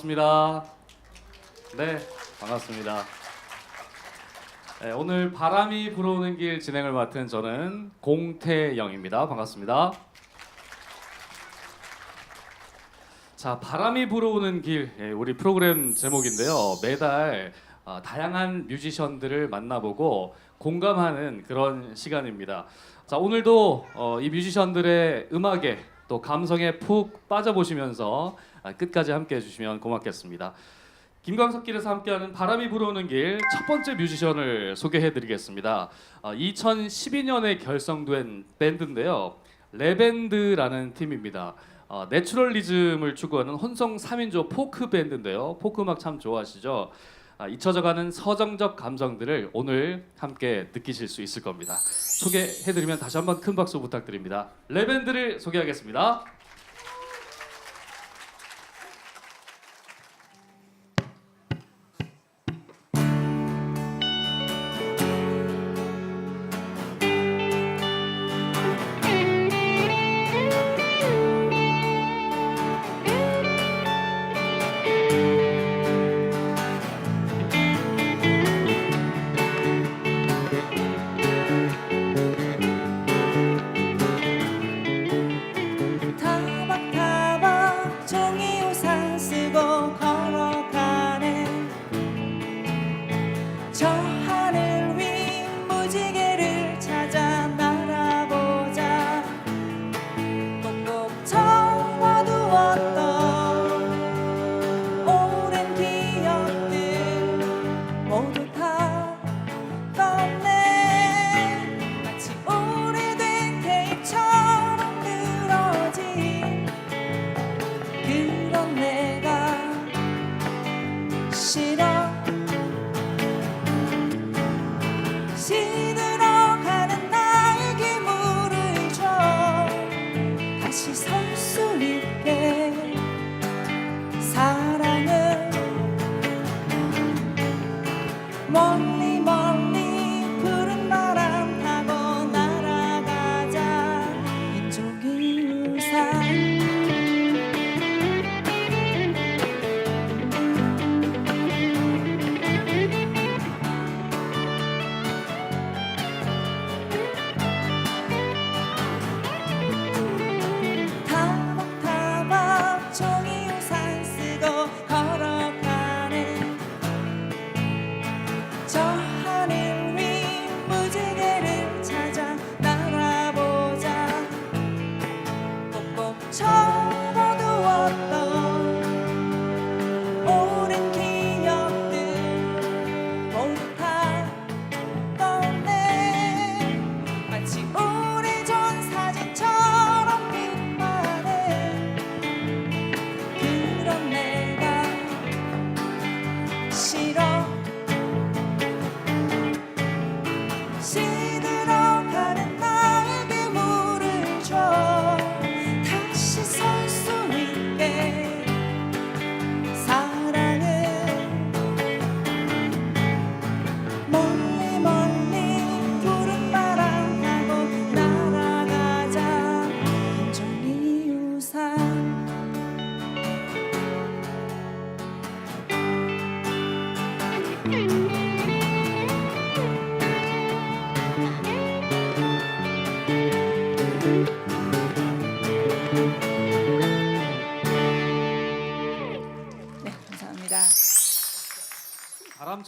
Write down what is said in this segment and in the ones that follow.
반갑습니다. 네, 반갑습니다. 네, 오늘 바람이 불어오는 길 진행을 맡은 저는 공태영입니다. 반갑습니다. 자, 바람이 불어오는 길 예, 우리 프로그램 제목인데요. 매달 아, 다양한 뮤지션들을 만나보고 공감하는 그런 시간입니다. 자, 오늘도 어, 이 뮤지션들의 음악에 또 감성에 푹 빠져보시면서 아, 끝까지 함께 해주시면 고맙겠습니다. 김광석길에서 함께하는 바람이 불어오는 길 첫 번째 뮤지션을 소개해드리겠습니다. 아, 2012년에 결성된 밴드인데요. 레밴드라는 팀입니다. 어, 내추럴리즘을 추구하는 혼성 3인조 포크 밴드인데요. 포크 음악 참 좋아하시죠? 아, 잊혀져가는 서정적 감정들을 오늘 함께 느끼실 수 있을 겁니다. 소개해드리면 다시 한번 큰 박수 부탁드립니다. 레밴드를 소개하겠습니다.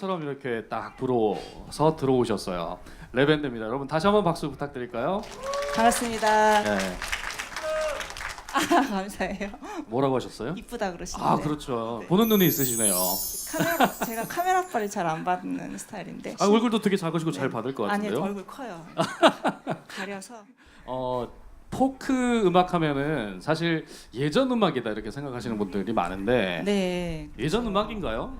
바람처럼 이렇게 딱 불어서 들어오셨어요. 레밴드입니다. 여러분 다시 한번 박수 부탁드릴까요? 반갑습니다. 네. 아, 감사해요. 뭐라고 하셨어요? 이쁘다 그러시는데. 아 그렇죠. 네. 보는 눈이 있으시네요. 카메라 제가 카메라 빨이 잘 안 받는 스타일인데. 아, 얼굴도 되게 작으시고 잘 네. 받을 것 아니요, 같은데요. 얼굴 커요. 가려서. 어 포크 음악 하면은 사실 예전 음악이다 이렇게 생각하시는 분들이 많은데 네. 예전 음악인가요?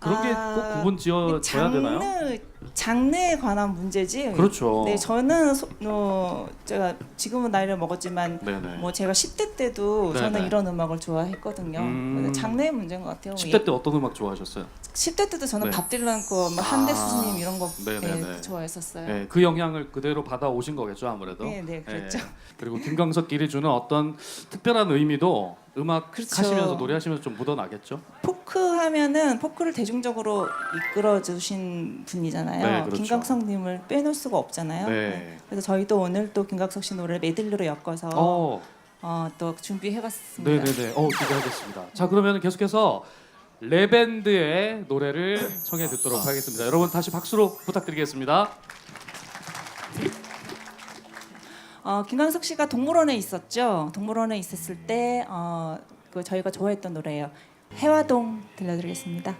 그런 게 아, 꼭 구분 지어 져야 되나요? 장르 장르에 관한 문제지. 그렇죠. 네, 저는 소, 어, 제가 지금은 나이를 먹었지만 네네. 뭐 제가 10대 때도 네네. 저는 이런 음악을 좋아했거든요. 음. 근데 장르의 문제인 것 같아요. 10대 때 어떤 음악 좋아하셨어요? 10대 때도 저는 네. 밥 딜런 거, 뭐 아. 한대수님 이런 거 네네네. 네, 좋아했었어요. 네, 그 영향을 그대로 받아 오신 거겠죠 아무래도. 네, 네, 그랬죠. 예. 그리고 김광석 길이 주는 어떤 특별한 의미도 음악 그렇죠. 하시면서 노래하시면서 좀 묻어나겠죠? 포크 하면은 포크를 대중적으로 이끌어 주신 분이잖아요. 네, 그렇죠. 김광석 님을 빼놓을 수가 없잖아요. 네. 그래서 저희도 오늘 또 김광석 씨 노래를 메들리로 엮어서 어, 어, 또 준비해 봤습니다. 네네네. 어, 기대하겠습니다. 자, 그러면 계속해서 레밴드의 노래를 청해 듣도록 하겠습니다. 여러분 다시 박수로 부탁드리겠습니다. 어, 김광석 씨가 동물원에 있었죠. 동물원에 있었을 때 어, 그 저희가 좋아했던 노래예요. 해화동 들려드리겠습니다.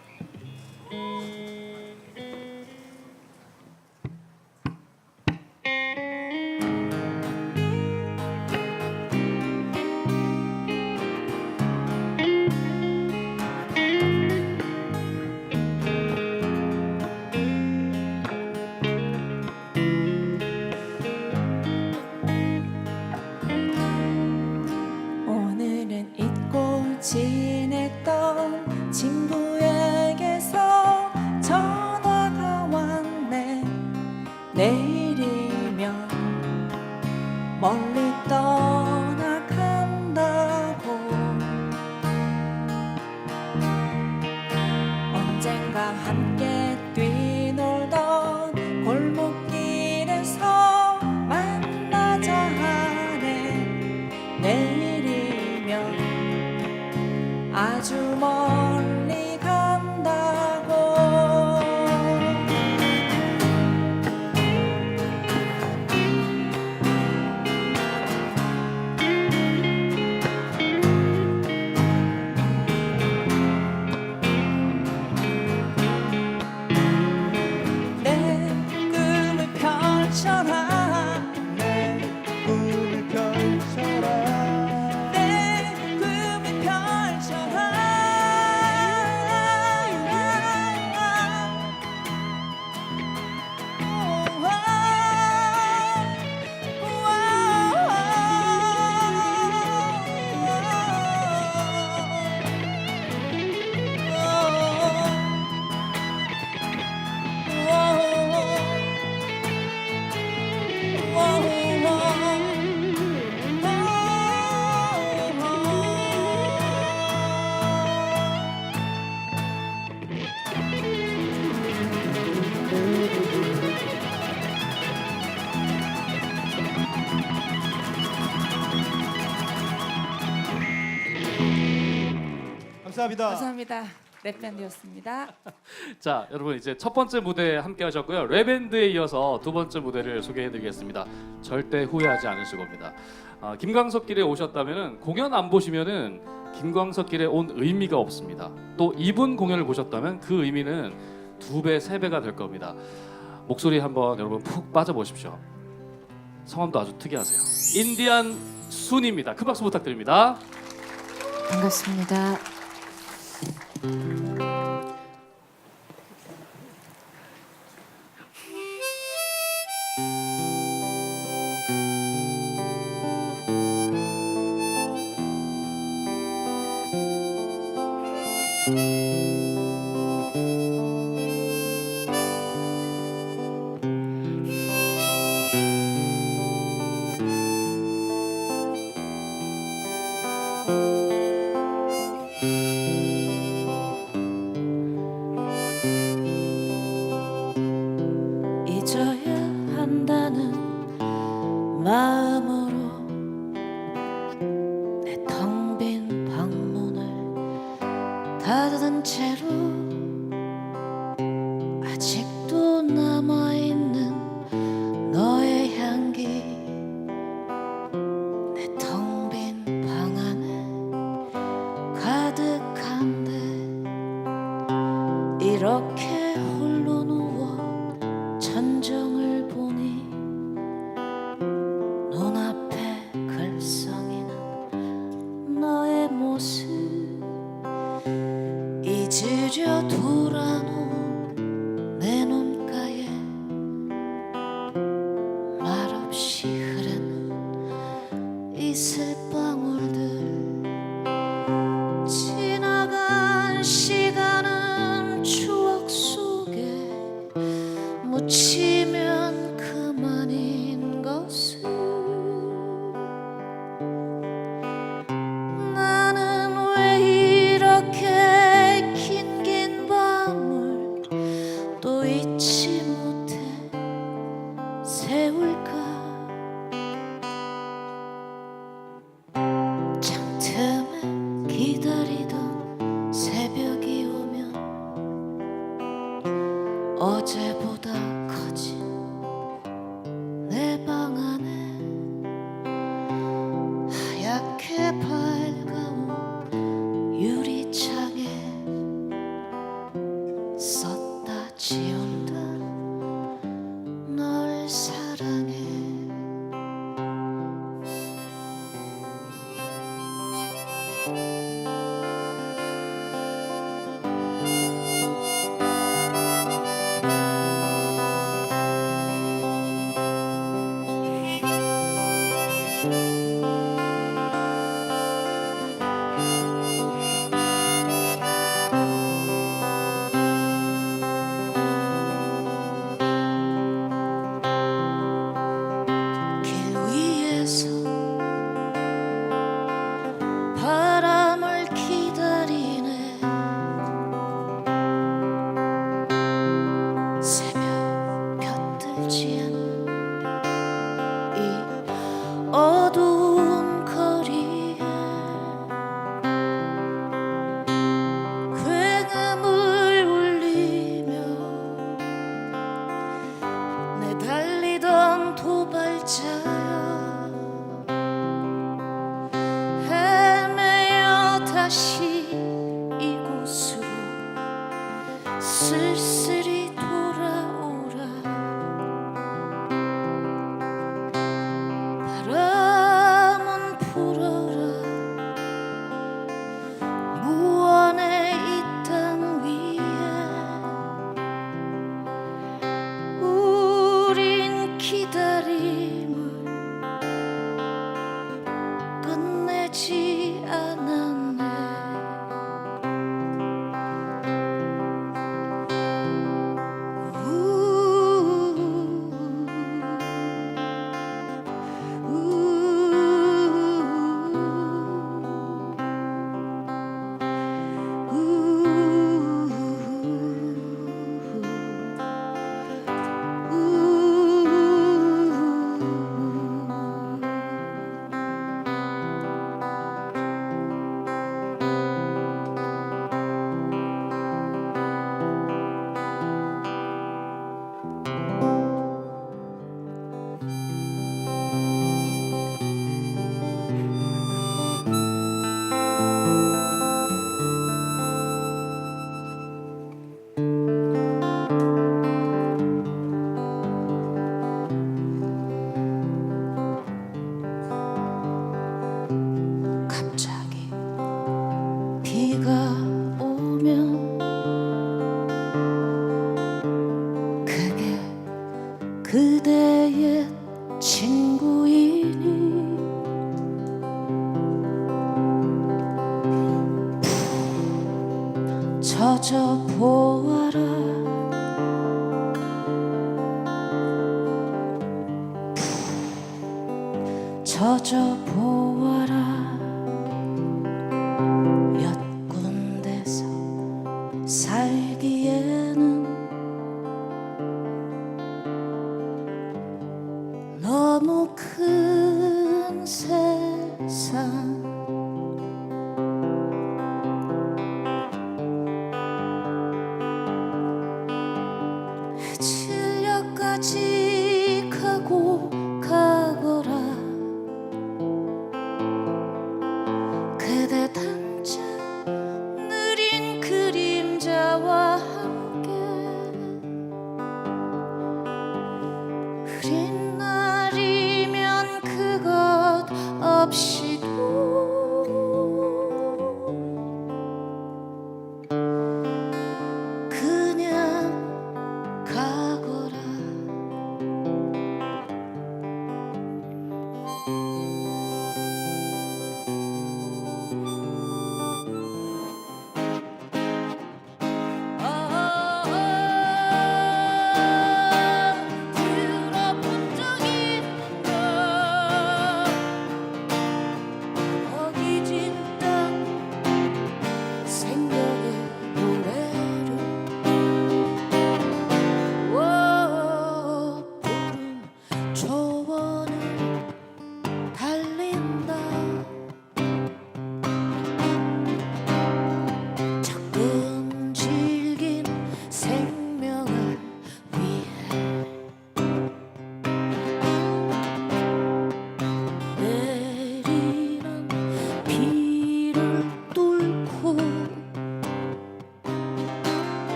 감사합니다. 감사합니다. 랩밴드였습니다. 자, 여러분 이제 첫 번째 무대 함께 하셨고요. 레밴드에 이어서 두 번째 무대를 소개해 드리겠습니다. 절대 후회하지 않으실 겁니다. 아, 김광석 길에 오셨다면은 공연 안 보시면은 김광석 길에 온 의미가 없습니다. 또 이분 공연을 보셨다면 그 의미는 두 배, 세 배가 될 겁니다. 목소리 한번 여러분 푹 빠져 보십시오. 성함도 아주 특이하세요. 인디안 순입니다. 큰 박수 부탁드립니다. 반갑습니다. うん。 이 Do it. 千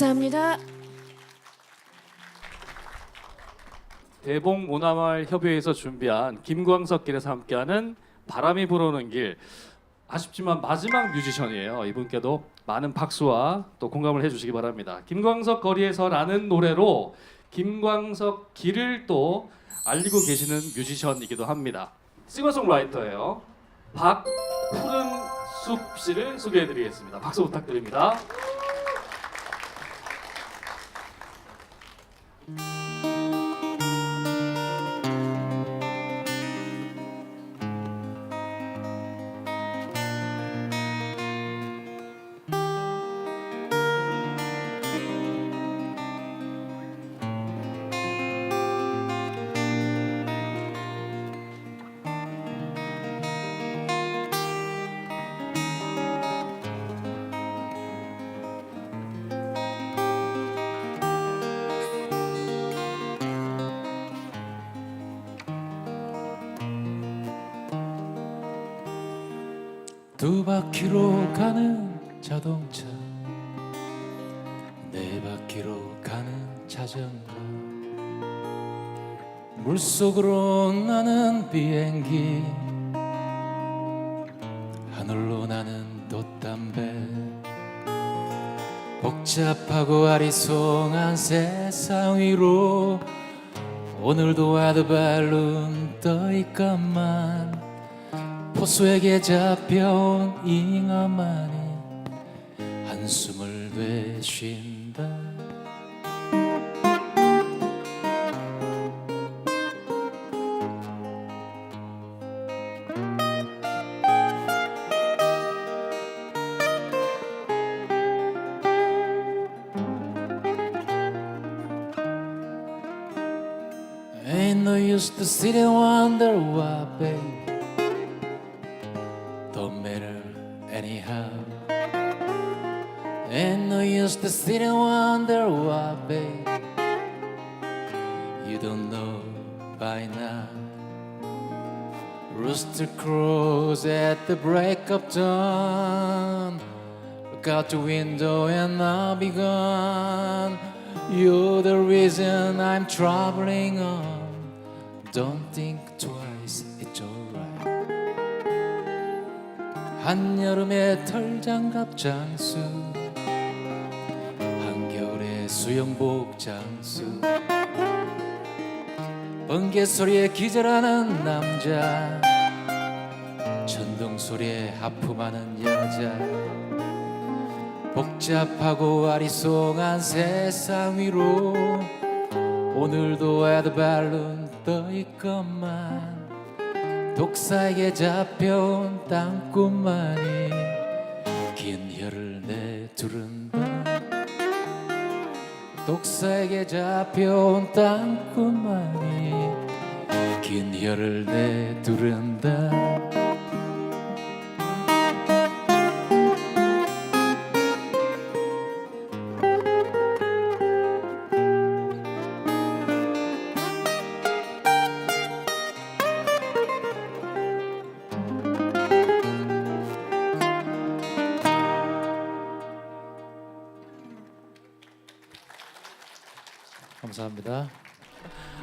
감사합니다. 대봉 오나말 협의회에서 준비한 김광석 길에서 함께하는 바람이 불어오는 길 아쉽지만 마지막 뮤지션이에요. 이분께도 많은 박수와 또 공감을 해주시기 바랍니다. 김광석 거리에서라는 노래로 김광석 길을 또 알리고 계시는 뮤지션이기도 합니다. 싱어송라이터예요. 박푸른 숲 씨를 소개해드리겠습니다. 박수 부탁드립니다. 바퀴로 가는 자동차. 네 바퀴로 가는 자전거. 물속으로 나는 비행기. 하늘로 나는 돛담배. 복잡하고 아리송한 세상 위로 오늘도 아드발룬 떠있건만 포수에게 잡혀온 잉어만이 한숨을 되쉰다 Ain't no use to sit and wonder why, don't matter anyhow. Ain't no use to sit and wonder why, babe. You don't know by now. Rooster crows at the break of dawn. Look out the window and I'll be gone. You're the reason I'm traveling on. Don't think 한여름의 털장갑 장수 한겨울의 수영복 장수. 번개 소리에 기절하는 남자 천둥 소리에 하품하는 여자. 복잡하고 아리송한 세상 위로 오늘도 에드발룬 떠있건만 독사에게 잡혀온 땅꾼만이 긴 혀를 내두른다 독사에게 잡혀온 땅꾼만이 긴 혀를 내두른다 감사합니다.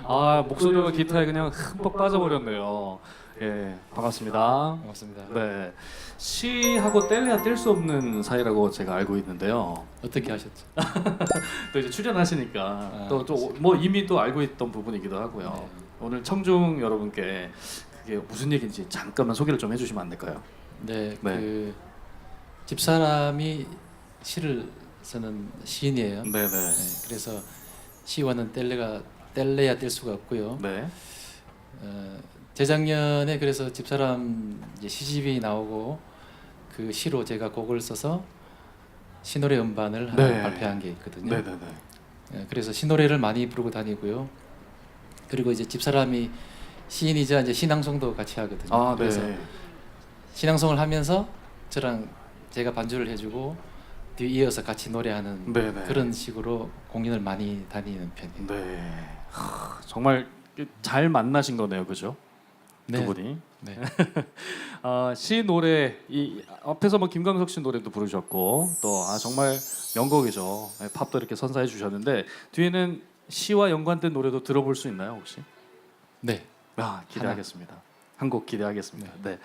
아 목소리와 기타에 그냥 흠뻑 빠져버렸네요. 예 반갑습니다. 고맙습니다. 네 시하고 뗄래야 뗄 수 없는 사이라고 제가 알고 있는데요. 어떻게 하셨죠? 또 이제 출연하시니까 아, 또또 뭐 이미 또 알고 있던 부분이기도 하고요. 네. 오늘 청중 여러분께 그게 무슨 얘기인지 잠깐만 소개를 좀 해주시면 안 될까요? 네, 네. 그 집사람이 시를 쓰는 시인이에요. 네네. 네, 그래서 시와는 뗄래가 뗄래야 뗄 수가 없고요. 네. 어, 재작년에 그래서 집사람 이제 시집이 나오고 그 시로 제가 곡을 써서 시노래 음반을 하나 네. 발표한 게 있거든요. 네 네 네. 예, 그래서 시노래를 많이 부르고 다니고요. 그리고 이제 집사람이 시인이자 이제 신앙송도 같이 하거든요. 아 그래서 네. 신앙송을 하면서 저랑 제가 반주를 해주고 뒤 이어서 같이 노래하는 네네. 그런 식으로 공연을 많이 다니는 편이에요. 네. 하, 정말 잘 만나신 거네요, 그죠? 네. 두 분이. 네. 아, 시 노래 이 앞에서 뭐 김광석 씨 노래도 부르셨고 또 아, 정말 명곡이죠. 네, 팝도 이렇게 선사해 주셨는데 뒤에는 시와 연관된 노래도 들어볼 수 있나요 혹시? 네. 아 기대하겠습니다. 한 곡 기대하겠습니다. 네.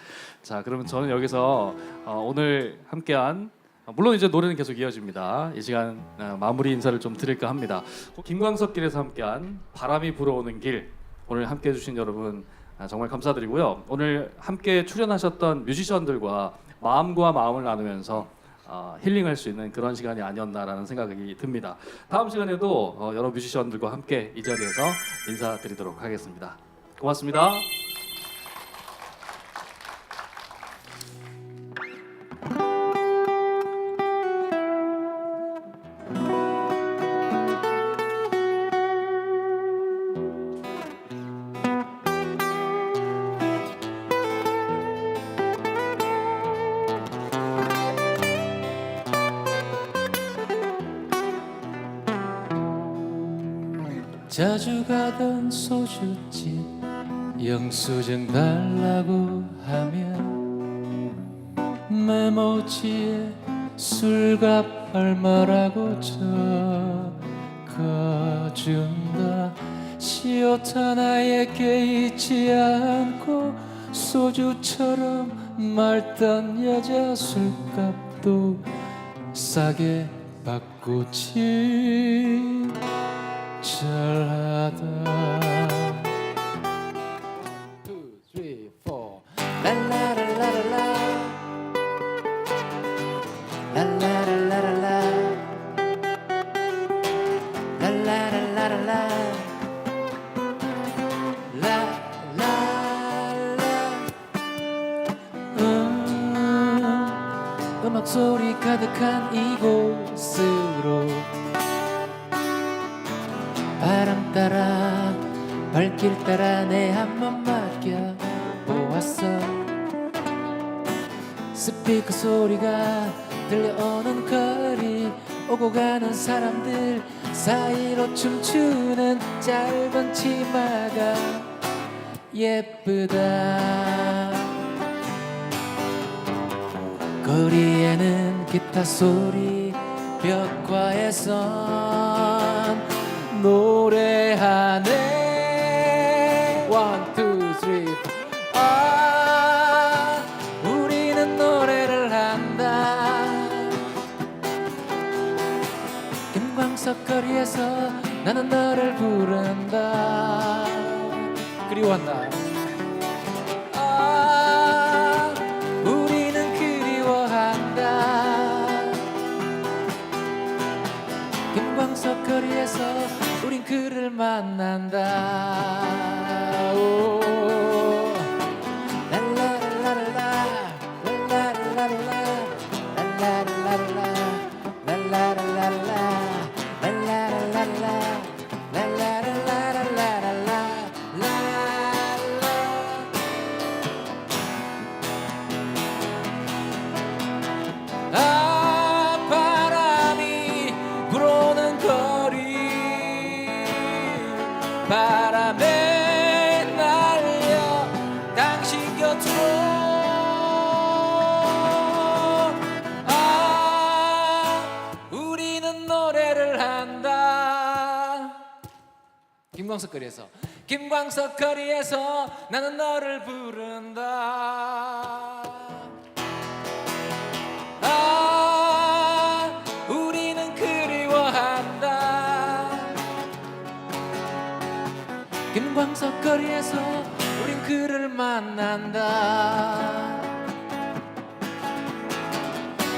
자 그러면 저는 여기서 어, 오늘 함께한 어, 물론 이제 노래는 계속 이어집니다. 이 시간 어, 마무리 인사를 좀 드릴까 합니다. 김광석 길에서 함께한 바람이 불어오는 길 오늘 함께 해 주신 여러분 아, 정말 감사드리고요. 오늘 함께 출연하셨던 뮤지션들과 마음과 마음을 나누면서 어, 힐링할 수 있는 그런 시간이 아니었나라는 생각이 듭니다. 다음 시간에도 어, 여러 뮤지션들과 함께 이 자리에서 인사드리도록 하겠습니다. 고맙습니다. 영수증 달라고 하면 메모지에 술값 얼마라고 적어준다. 시옷 하나에게 잊지 않고 소주처럼 맑던 여자 술값도 싸게 바꾸지. 잘하다 가득한 이곳으로 바람 따라 발길 따라 내 한번 맡겨 보았어. 스피커 소리가 들려오는 거리 오고 가는 사람들 사이로 춤추는 짧은 치마가 예쁘다. 거리에는 기타 소리 벽화에선 노래하네. One, two, three. 아 우리는 노래를 한다. 김광석 거리에서 나는 너를 부른다. 그리워한 우리는 노래를 한다. 김광석 거리에서. 김광석 거리에서 나는 너를 부른다. 아 우리는 그리워한다. 김광석 거리에서 우린 그를 만난다.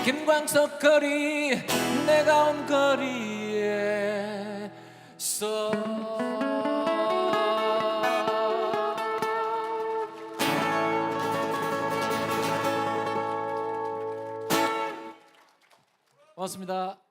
김광석 거리 내가 온 거리에 서 고맙습니다.